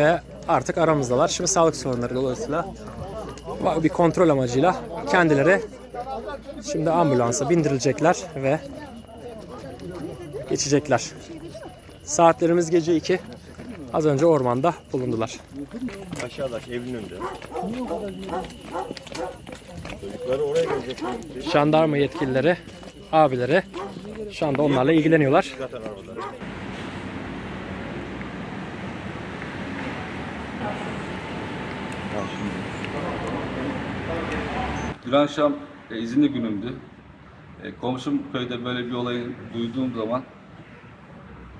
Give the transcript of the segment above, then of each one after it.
ve artık aramızdalar. Şimdi sağlık sorunları dolayısıyla bir kontrol amacıyla kendileri şimdi ambulansa bindirilecekler ve geçecekler. Saatlerimiz gece 2. Az önce ormanda bulundular. Aşağıda evin önünde. Çocukları oraya gelecek. Jandarma yetkilileri, abileri şu anda onlarla ilgileniyorlar. Zaten arabaları. Dün akşam e, izinli günümdü. E, komşum köyde böyle bir olayı duyduğum zaman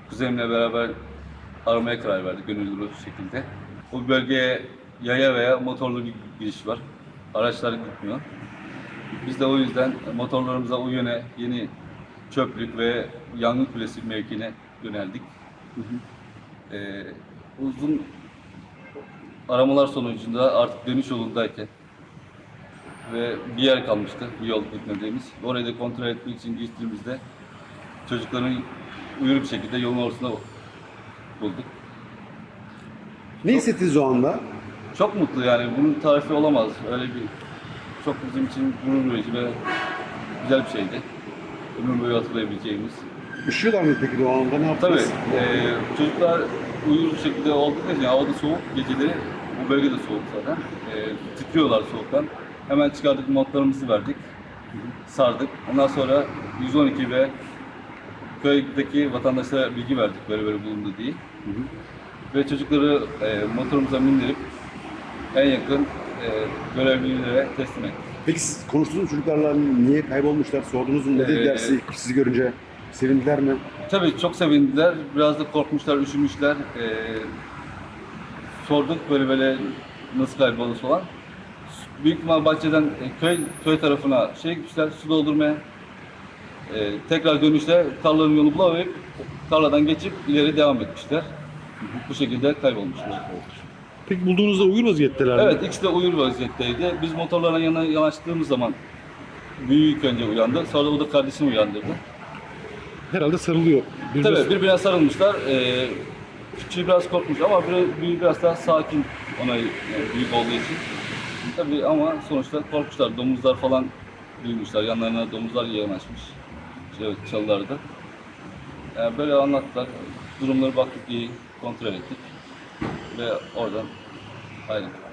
kuzenimle beraber aramaya karar verdik gönüllü şekilde. Bu bölgeye yaya veya motorlu bir giriş var. Araçlar gitmiyor. Biz de o yüzden motorlarımıza o yöne yeni çöplük ve yangın kulesi mevkine yöneldik. E, uzun aramalar sonucunda artık dönüş yolundayken ve bir yer kalmıştı bir yol gitmediğimiz. Orayı da kontrol etmek için gittiğimizde çocukların uyur bir şekilde yolun ortasında bulduk. Ne hissettiniz o anda? Çok mutlu yani bunun tarifi olamaz. Öyle bir çok bizim için gurur verici ve güzel bir şeydi. Ömür boyu hatırlayabileceğimiz. Üşüyorlar mı peki o anda? Ne Tabii yaptınız? eee, çocuklar uyur bir şekilde oldukları için havada soğuk geceleri bu bölgede soğuk zaten. Eee titriyorlar soğuktan. Hemen çıkardık montlarımızı verdik. Sardık. Ondan sonra 112 ve köydeki vatandaşlara bilgi verdik böyle böyle bulundu diye. Ve çocukları eee, motorumuza bindirip en yakın eee görevlilere teslim ettik. Peki siz konuştunuz mu çocuklarla niye kaybolmuşlar? Sordunuz mu? Ne dediler Ee, sizi, sizi görünce? Sevindiler mi? Tabii çok sevindiler. Biraz da korkmuşlar, üşümüşler. Ee, sorduk böyle böyle nasıl kayboldu falan. Büyük ihtimal bahçeden e, köy köy tarafına şey gitmişler su doldurmaya. Ee, tekrar dönüşte tarlanın yolu bulamayıp tarladan geçip ileri devam etmişler. Bu şekilde kaybolmuşlar. Peki bulduğunuzda uyur vaziyetteler mi? Evet ikisi de uyur vaziyetteydi. Biz motorların yanına yanaştığımız zaman büyük önce uyandı. Sonra o da kardeşini uyandırdı. Herhalde sarılıyor. Bir de- Tabii birbirine sarılmışlar. Ee, küçüğü biraz korkmuş ama büyüğü biraz daha sakin ona yani büyük olduğu için. Tabii ama sonuçta korkmuşlar. Domuzlar falan duymuşlar. Yanlarına domuzlar. Şey, evet, çalılarda. Yani böyle anlattılar. Durumları baktık iyi kontrol ettik. Ve oradan ayrıldık.